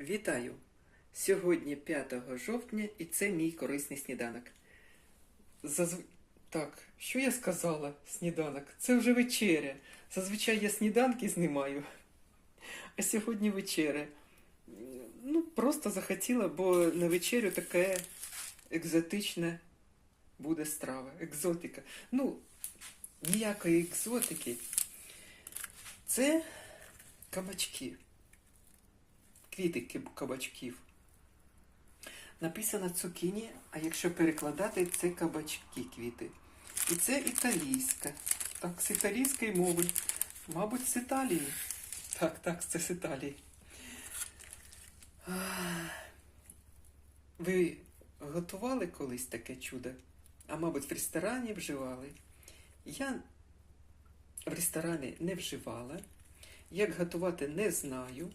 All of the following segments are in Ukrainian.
Вітаю! Сьогодні 5 жовтня і це мій корисний сніданок. Зазв... Так, що я сказала? Сніданок? Це вже вечеря. Зазвичай я сніданки знімаю. А сьогодні вечеря. Ну, просто захотіла, бо на вечерю таке екзотичне буде страва. Екзотика. Ну, ніякої екзотики. Це кабачки квіти кабачків. Написано цукіні, а якщо перекладати, це кабачки квіти. І це італійська. Так, з італійської мови. Мабуть, з Італії. Так, так, це з Італії. Ви готували колись таке чудо? А мабуть, в ресторані вживали. Я в ресторані не вживала. Як готувати, не знаю.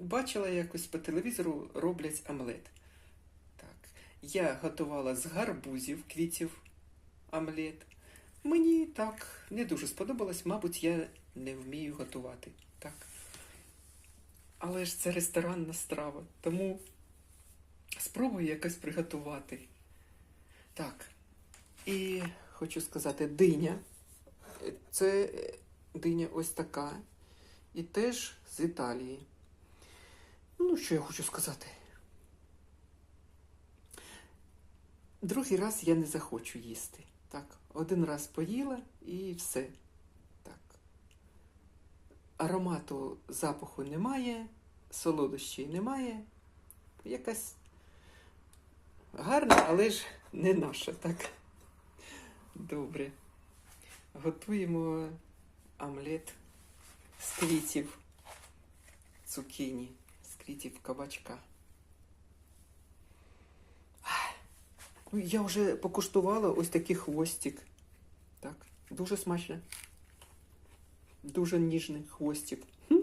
Бачила якось по телевізору роблять омлет. Так. Я готувала з гарбузів, квітів омлет. Мені так не дуже сподобалось, мабуть, я не вмію готувати. Так. Але ж це ресторанна страва, тому спробую якось приготувати. Так. І хочу сказати, диня. Це диня ось така. І теж з Італії. Ну, що я хочу сказати? Другий раз я не захочу їсти. Так, один раз поїла і все. Так. Аромату запаху немає, солодощів немає. Якась гарна, але ж не наша, так? Добре. Готуємо омлет з квітів цукіні квітів кабачка. Ну, я вже покуштувала ось такий хвостик. Так, дуже смачно. Дуже ніжний хвостик. Хм.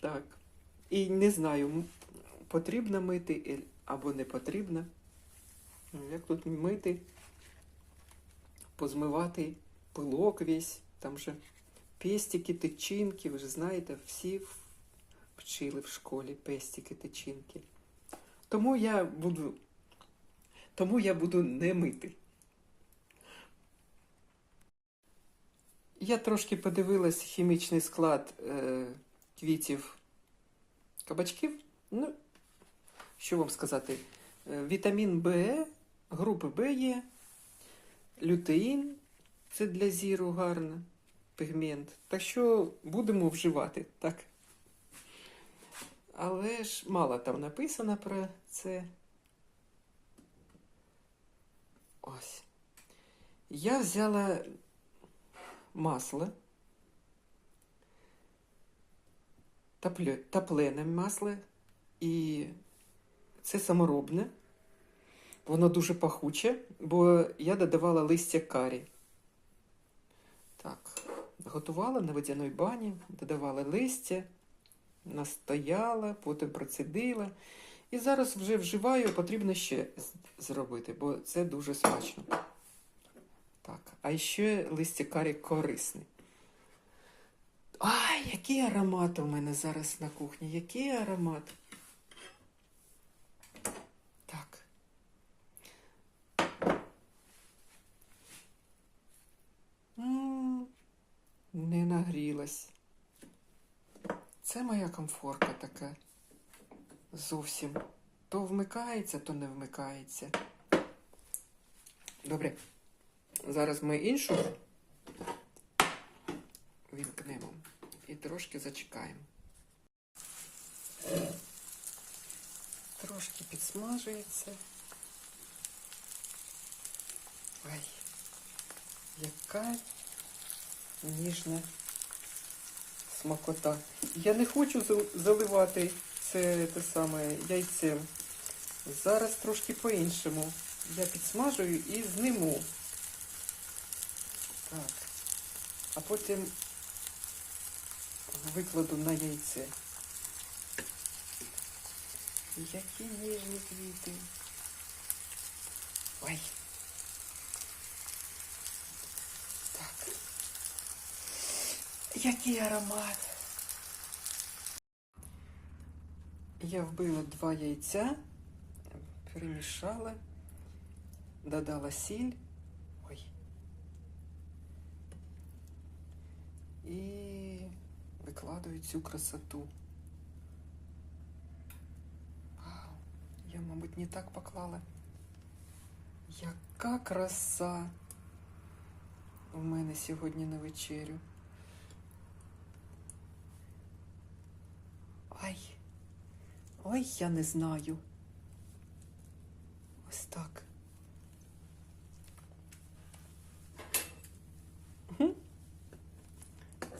Так. І не знаю, потрібно мити або не потрібно. Ну, Як тут мити, позмивати пилок весь, там же пестики, тичинки, ви ж знаєте, всі в- вчили в школі пестики, тичинки. Тому я буду, тому я буду не мити. Я трошки подивилась хімічний склад е, квітів кабачків. Ну, що вам сказати? Е, Вітамін Б, групи Б є, лютеїн, це для зіру гарно пігмент. Так що будемо вживати, так. Але ж мало там написано про це. Ось. Я взяла масло. Тапле, топлене масло. І це саморобне. Воно дуже пахуче, бо я додавала листя карі. Так, готувала на водяній бані, додавала листя, настояла, потім процедила. І зараз вже вживаю, потрібно ще зробити, бо це дуже смачно. Так, а ще листя карі корисне. Ай, який аромат у мене зараз на кухні, який аромат. Так. М, Не нагрілась. Це моя комфорка така. Зовсім. То вмикається, то не вмикається. Добре. Зараз ми іншу вімкнемо і трошки зачекаємо. Трошки підсмажується. Ай, яка ніжна смакота. Я не хочу заливати це те саме яйцем. Зараз трошки по-іншому. Я підсмажую і зниму. Так. А потім викладу на яйце. Які ніжні квіти. Ой. Так. Який аромат. Я вбила два яйця, перемішала, додала сіль. Ой. І викладаю цю красоту. Вау, я, мабуть, не так поклала. Яка краса у мене сьогодні на вечерю. Ай. Ой, я не знаю. Ось так.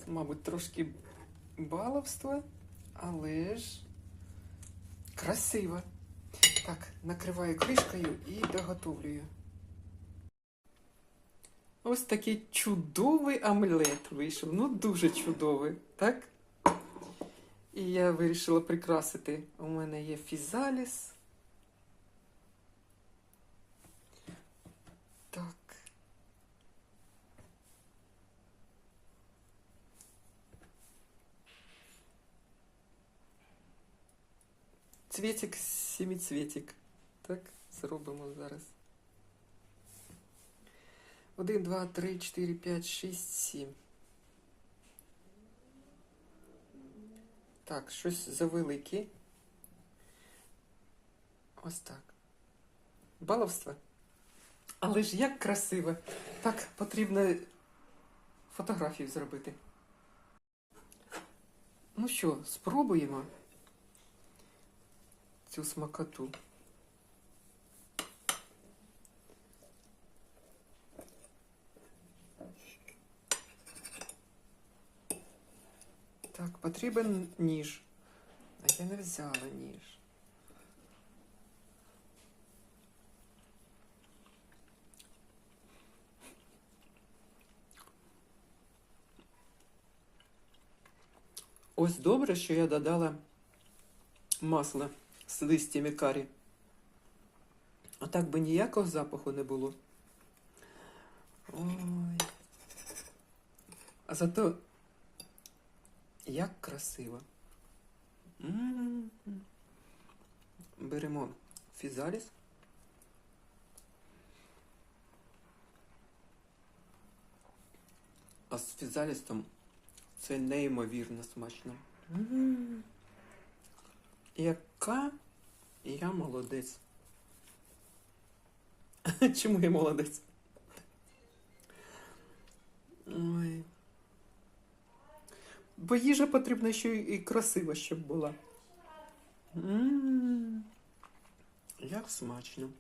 Мабуть, трошки баловства, але ж красиво. Так, накриваю кришкою і доготовлюю. Ось такий чудовий омлет вийшов. Ну, дуже чудовий, так? І я вирішила прикрасити. У мене є фізаліс. Так. Цвітик, сіміцвітик. Так, зробимо зараз. Один, два, три, чотири, п'ять, шість, сім. Так, щось завелике. Ось так. Баловство. Але ж як красиво. Так, потрібно фотографію зробити. Ну що, спробуємо цю смакоту. Так, потрібен ніж. А я не взяла ніж. Ось добре, що я додала масло з листями карі. А так би ніякого запаху не було. Ой. А зато як красиво. М. Беремо фізаліс. А з фізалістом це неймовірно смачно. М. Яка я молодець. Чому я молодець? Ой. Бо їжа потрібна ще і красива, щоб була. М, Як смачно.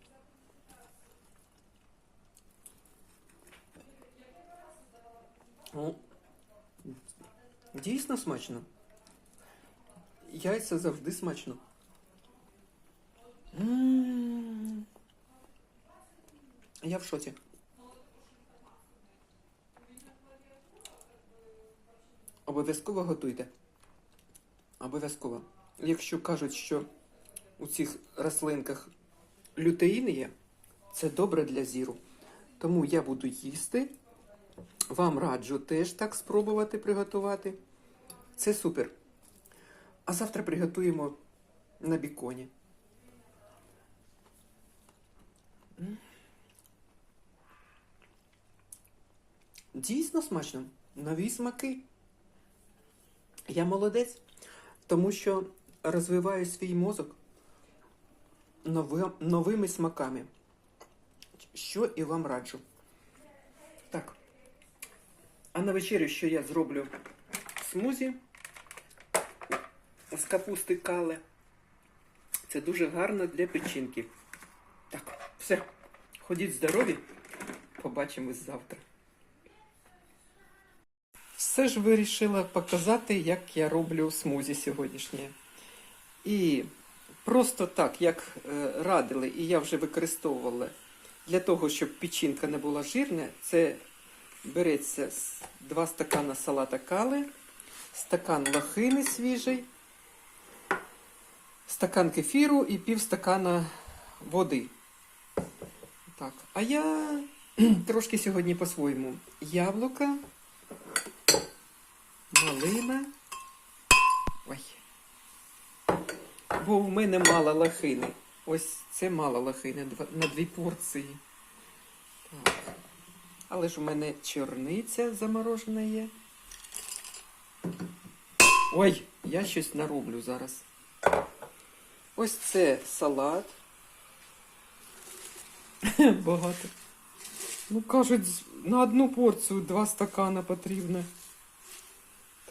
О, дійсно смачно. Яйця завжди смачно. М, Я в шоці. Обов'язково готуйте. Обов'язково. Якщо кажуть, що у цих рослинках лютеїни є, це добре для зіру. Тому я буду їсти. Вам раджу теж так спробувати приготувати. Це супер. А завтра приготуємо на біконі. Дійсно смачно. Нові смаки. Я молодець, тому що розвиваю свій мозок нови- новими смаками, що і вам раджу. Так. А на вечерю що я зроблю смузі з капусти кале. Це дуже гарно для печінки. Так, все. Ходіть здорові. Побачимось завтра. Все ж вирішила показати, як я роблю смузі сьогоднішнє. І просто так, як е, радили, і я вже використовувала для того, щоб печінка не була жирна, це береться с- два стакана салата кали, стакан лохини свіжий, стакан кефіру і пів стакана води. Так, а я трошки сьогодні по-своєму. Яблука, малина. Ой. бо в мене мало лохини. Ось це мало лохини на дві порції. Так. Але ж у мене чорниця заморожена є. Ой, я щось нароблю зараз. Ось це салат. Багато. Ну, кажуть, на одну порцію два стакана потрібно.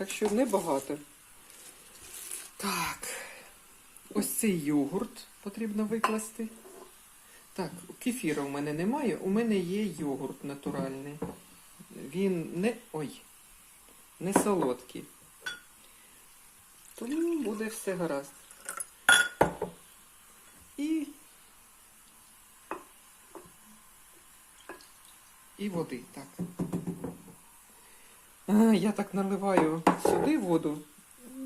Так що небагато. Так. Ось цей йогурт потрібно викласти. Так, кефіра у мене немає, у мене є йогурт натуральний. Він не. ой, не солодкий. Тому буде все гаразд. І. І води, так. А, я так наливаю сюди воду,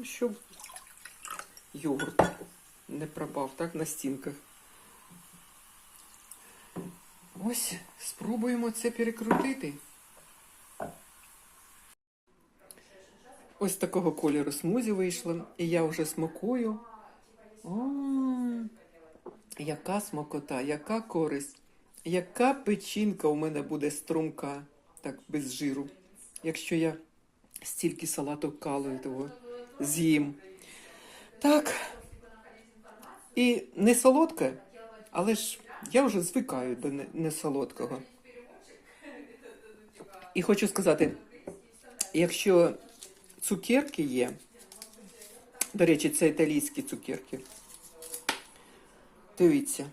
щоб йогурт не пропав, так, на стінках. Ось, спробуємо це перекрутити. Ось такого кольору смузі вийшло, і я вже смакую. М, Яка смакота, яка користь, яка печінка у мене буде струмка, так, без жиру. Якщо я стільки салату калою того з'їм. Так. І не солодке, але ж я вже звикаю до несолодкого. І хочу сказати, якщо цукерки є, до речі, це італійські цукерки. Дивіться,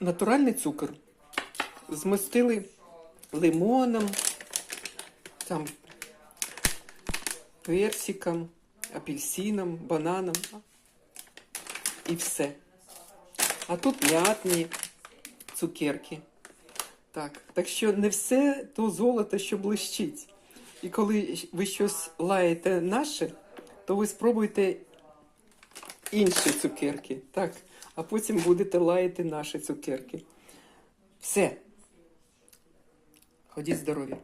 натуральний цукор. Змастили лимоном, там персиком, апельсином, бананом і все. А тут м'ятні цукерки. Так, так що не все то золото, що блищить. І коли ви щось лаєте наше, то ви спробуйте інші цукерки. Так, а потім будете лаяти наші цукерки. Все. Ходіть здорові.